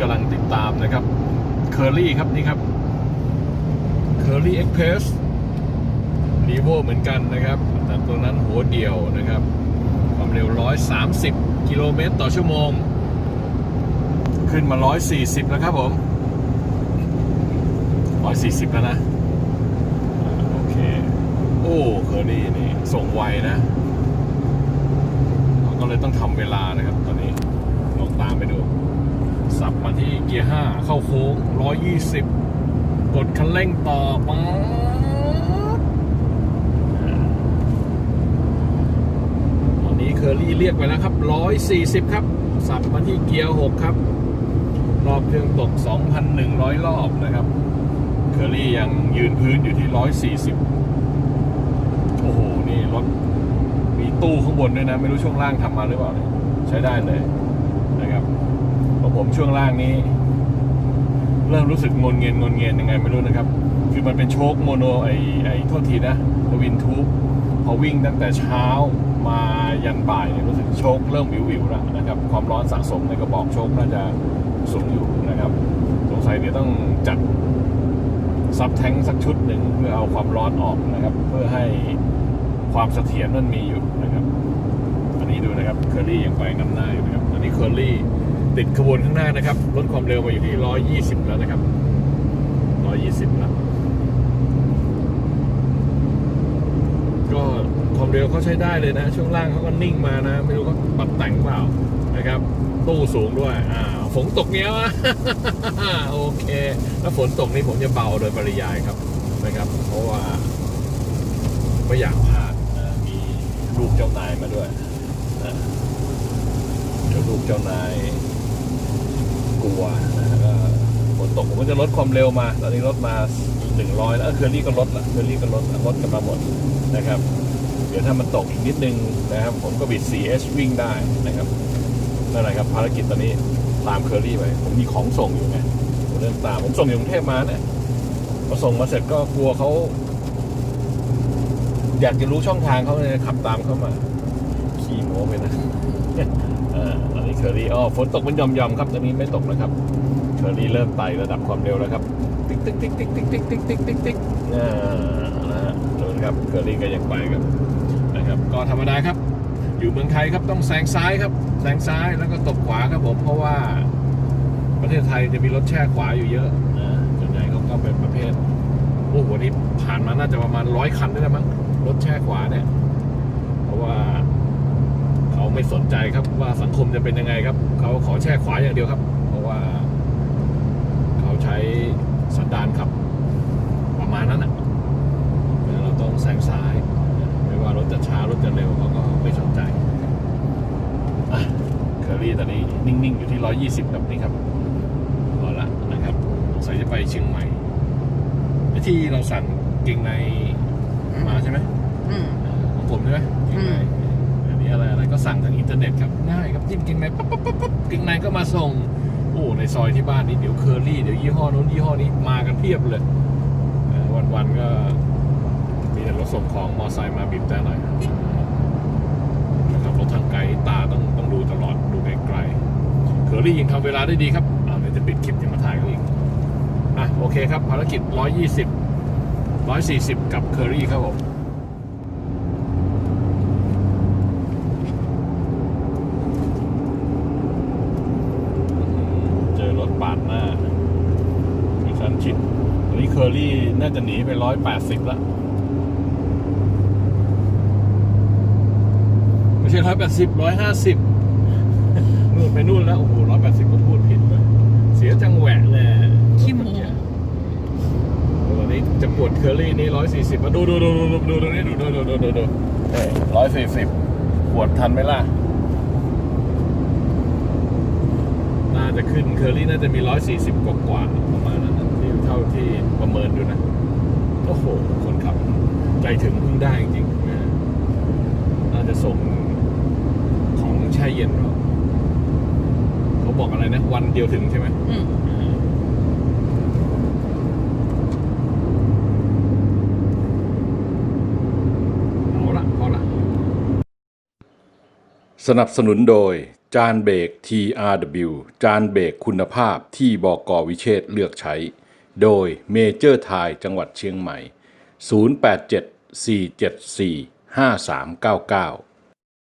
กำลังติดตามนะครับเคอรี่ครับนี่ครับเคอรี่เอ็กเพรสรีโวเหมือนกันนะครับ แต่ตัวนั้นหัวเดียวนะครับ ความเร็ว 130 กิโลเมตรต่อชั่วโมง ขึ้นมา 140 แล้วครับผม 140 แล้วนะ โอเค โอ้เคอรี่นี่ ส่งไวนะเราก็เลยต้องทำเวลานะครับตอนนี้ลองตามไปดู สับมาที่เกียร์5เข้าโค้ง120กดคันเร่งต่อป๊าตอนนี้เคอรี่เรียกไปแล้วครับ140ครับ สับมาที่เกียร์6ครับ รอบเครื่องตก2,100รอบนะครับ เคอรี่ยังยืนพื้นอยู่ที่140โอ้โห นี่รถมีตู้ข้างบนด้วยนะ ไม่รู้ช่วงล่างทำมาหรือเปล่าเนี่ยใช้ได้เลยนะครับ ผมช่วงล่างนี้ เริ่มรู้สึกงนเงียนงนเงียนยังไงไม่รู้นะครับ คือมันเป็นโชคโมโนไอไอโทษทีนะวินทูบพอวิ่งตั้งแต่เช้ามายันบ่ายเนี่ยรู้สึกโชคเริ่มวิววิวแล้วนะครับ ความร้อนสะสมในกระบอกโชคน่าจะสูงอยู่นะครับ สงสัยเดี๋ยวต้องจัดซับแทงสักชุดหนึ่งเพื่อเอาความร้อนออกนะครับ เพื่อให้ความเสถียรมันมีอยู่นะครับ อันนี้ดูนะครับเคอรี่ยังไปนำหน้าอยู่นะครับ อันนี้เคอรี่ ติดขบวนข้างหน้านะครับลดความเร็วมาอยู่ที่ร้อยยี่สิบแล้วนะครับร้อยยี่สิบแล้ว ก็ความเร็วเขาใช้ได้เลยนะ ช่วงล่างเขาก็นิ่งมานะ ไม่รู้เขาปรับแต่งเปล่านะครับ ตู้สูงด้วย อ่า ฝนตกเนี้ยวะโอเค แล้วฝนตกนี่ผมจะเบาโดยปริยายครับนะครับ เพราะว่าไม่อยากพลาดมีลูกเจ้านายมาด้วย เดี๋ยวลูกเจ้านาย กลัวนะก็ฝนตกผมก็จะลดความเร็วมา ตอนนี้ลดมาหนึ่งร้อยแล้วเออเคอรี่ก็ลดละเคอรี่ก็ลดลดกันมาหมดนะครับ เดี๋ยวถ้ามันตกอีกนิดนึงนะครับ ผมก็บิด 4H วิ่งได้นะครับนั่นแหละครับภารกิจตอนนี้ตามเคอรี่ไปผมมีของส่งอยู่ไงผมเดินตามผมส่งอยู่กรุงเทพมาเนี่ยพอส่งมาเสร็จก็กลัวเขาอยากจะรู้ช่องทางเขาเลยขับตามเข้ามา ขี่โม้ไปนะ ตอนนี้เคอรี่อ๋อฝนตกเป็นหย่อมๆครับตอนนี้ไม่ตกนะครับเคอรี่เริ่มไต่ระดับความเร็วแล้วครับ ติ๊กติ๊กติ๊กติ๊กติ๊กติ๊กติ๊กติ๊กติ๊กติ๊กนะฮะดูนะครับเคอรี่ก็ยังไปครับนะครับ ก็ธรรมดาครับ อยู่เมืองไทยครับต้องแซงซ้ายครับแซงซ้ายแล้วก็ตบขวาครับผมเพราะว่า ประเทศไทยจะมีรถแช่ขวาอยู่เยอะนะส่วนใหญ่เขาก็เป็นประเภทโอ้โหวันนี้ผ่านมาน่าจะประมาณร้อยคันได้แล้วมั้งรถแช่ขวาเนี่ย เพราะว่า เขา ไม่สนใจครับว่าสังคมจะเป็นยังไงครับ เขาขอแช่ขวาอย่างเดียวครับ เพราะว่า เขาใช้สันดานขับ ประมาณนั้นอะแล้วเราต้องแซงซ้าย ไม่ว่ารถจะช้ารถจะเร็วเขาก็ไม่สนใจอะเคอรี่ตอนนี้นิ่ง ๆ อยู่ที่ 120แบบนี้ครับเอาละนะครับสงสัยจะไปเชียงใหม่ที่เราสั่งเกงในมาใช่ไหมอืมเออของผมใช่ไหมเกงใน อันนี้อะไรอะไรก็สั่งทางอินเทอร์เน็ตครับง่ายครับจิ้มเกงในปั๊บปั๊บปั๊บปั๊บเกงในก็มาส่งโอ้ในซอยที่บ้านนี่เดี๋ยวเคอรี่เดี๋ยวยี่ห้อนู้นยี่ห้อนี้มากันเพียบเลยวันวันๆก็มีแต่รถส่งของมอไซค์มาบีบแต่หน่อยนะครับรถทางไกลตาต้องต้องดูตลอดดูไกลๆเคอรี่ยังทำเวลาได้ดีครับอ่าเดี๋ยวจะปิดคลิปยังมาถ่ายเขาอีกอะโอเคครับภารกิจ 120 140 กับเคอรี่ครับผม เจอรถปาดหน้ามี ชั้นชิดอันนี้เคอรี่น่าจะหนีไป180ละไม่ใช่180 150นู่นไปนู่นแล้ว โอ้โห180ก็พูดผิดเลยเสียจังแหวะเลยขี้โมตอนนี้จะปวดเคอรี่นี่ร้อยสี่สิบมาดูดูดูดูดูดูดูนี่ดูดูดูดูดูดูร้อยสี่สิบปวดทันไหมล่ะน่าจะขึ้นเคอรี่น่าจะมีร้อยสี่สิบกว่ากว่าๆประมาณนั้นนะที่เท่าที่ประเมินดูนะ โอ้โห คนขับ ใจถึงเพึ่งได้จริงๆนะน่าจะส่งของแช่เย็นหรอเขาบอกอะไรนะ วันเดียวถึงใช่ไหมอืมเอาละพอละ สนับสนุนโดย จานเบรก TRW จานเบรกคุณภาพที่บอกวิเชษฐ์เลือกใช้ โดยเมเจอร์ไทยจังหวัดเชียงใหม่ 087 474 5399